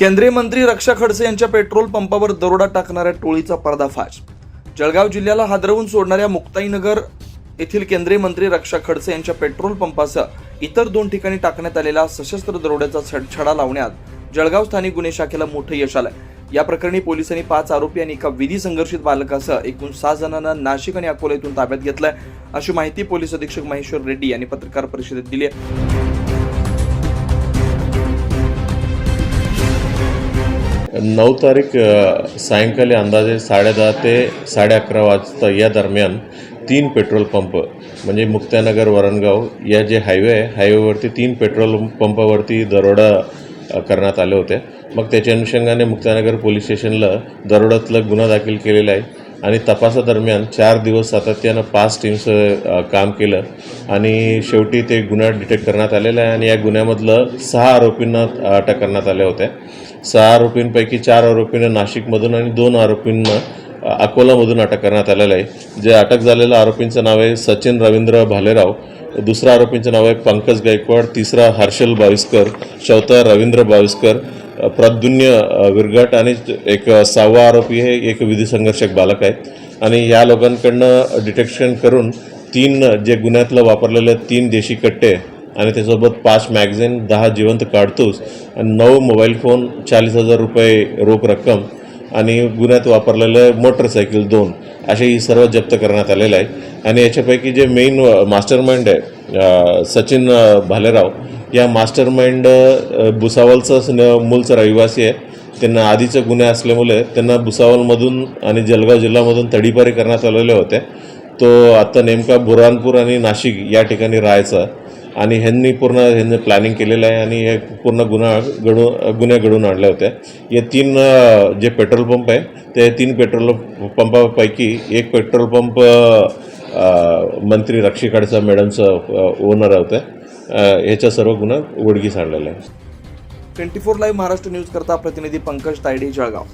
केंद्रीय मंत्री रक्षा खडसे यांच्या पेट्रोल पंपावर दरोडा टाकणाऱ्या टोळीचा पर्दाफाश. जळगाव जिल्ह्याला हादरवून सोडणाऱ्या मुक्ताईनगर येथील केंद्रीय मंत्री रक्षा खडसे यांच्या पेट्रोल पंपासह इतर दोन ठिकाणी टाकण्यात आलेला सशस्त्र दरोड्याचा छडछडा लावण्यात जळगाव स्थानिक गुन्हे शाखेला मोठं यश आलंय. या प्रकरणी पोलिसांनी पाच आरोपी आणि एका विधी संघर्षित बालकासह एकूण सहा जणांना नाशिक आणि अकोला येथून ताब्यात घेतलंय अशी माहिती पोलीस अधीक्षक महेश्वर रेड्डी यांनी पत्रकार परिषदेत दिली आहे. नऊ तारीख सायंकाळी अंदाजे साडेदहा ते साडे अकरा वाजता या दरम्यान तीन पेट्रोल पंप म्हणजे मुक्तानगर वरणगाव या जे हायवे आहे हायवेवरती तीन पेट्रोल पंपावरती दरोडा करण्यात आले होते. मग त्याच्या अनुषंगाने मुक्तानगर पोलीस स्टेशनला दरोड्यातला गुन्हा दाखल केलेला आहे. आणि तपासादरम्यान चार दिवस सातत्यानं पाच टीम्स काम केलं. आणि शेवटी ते गुन्हा डिटेक्ट करण्यात आलेला आहे आणि या गुन्ह्यामधलं सहा आरोपींना अटक करण्यात आल्या होत्या. सहा आरोपींपैकी चार आरोपींना नाशिकमधून आणि दोन आरोपींना अकोलामधून अटक करण्यात आलेलं आहे. जे अटक झालेल्या आरोपींचं नाव आहे सचिन रवींद्र भालेराव. दुसऱ्या आरोपींचं नाव आहे पंकज गायकवाड. तिसरा हर्षल बाविस्कर. चौथा रवींद्र बाविस्कर. प्रादुन्य विरघट विरगट आणि एक सहावा आरोपी हे एक विधी संघर्षक बालक आहेत. आणि या लोकांकडनं डिटेक्शन करून तीन जे गुन्ह्यातलं वापरलेले तीन देशी कट्टे आणि त्यासोबत पाच मॅगझिन दहा जिवंत काढतूस आणि नऊ मोबाईल फोन चाळीस हजार रुपये रोख रक्कम आणि गुन्ह्यात वापरलेलं मोटरसायकल दोन असे ही सर्व जप्त करण्यात आलेलं आहे. आणि याच्यापैकी जे मेन मास्टर माइंड आहे सचिन भालेराव या मास्टर माइंड भुसावलचं मूलचं रहिवासी आहे त्यांना आधीचे गुन्हे असल्यामुळे त्यांना भुसावलमधून आणि जळगाव जिल्ह्यामधून तडीपारी करण्यात आलेले होते. तो आता नेमका बुरहानपूर आणि नाशिक या ठिकाणी राहायचा आणि ह्यांनी पूर्ण ह्यांनी प्लॅनिंग केलेलं आहे आणि हे पूर्ण गुन्हा घडू गुन्हे घडून आणले होते. हे तीन जे पेट्रोल पंप आहे ते तीन पेट्रोल पंपापैकी एक पेट्रोल पंप मंत्री रक्षी खडसा मॅडमचं ओनर होते. ह्याच्या सर्व गुन्हा उघडकीस आणलेला आहे twenty four live Maharashtra news करता प्रतिनिधी पंकज तायडे जळगाव.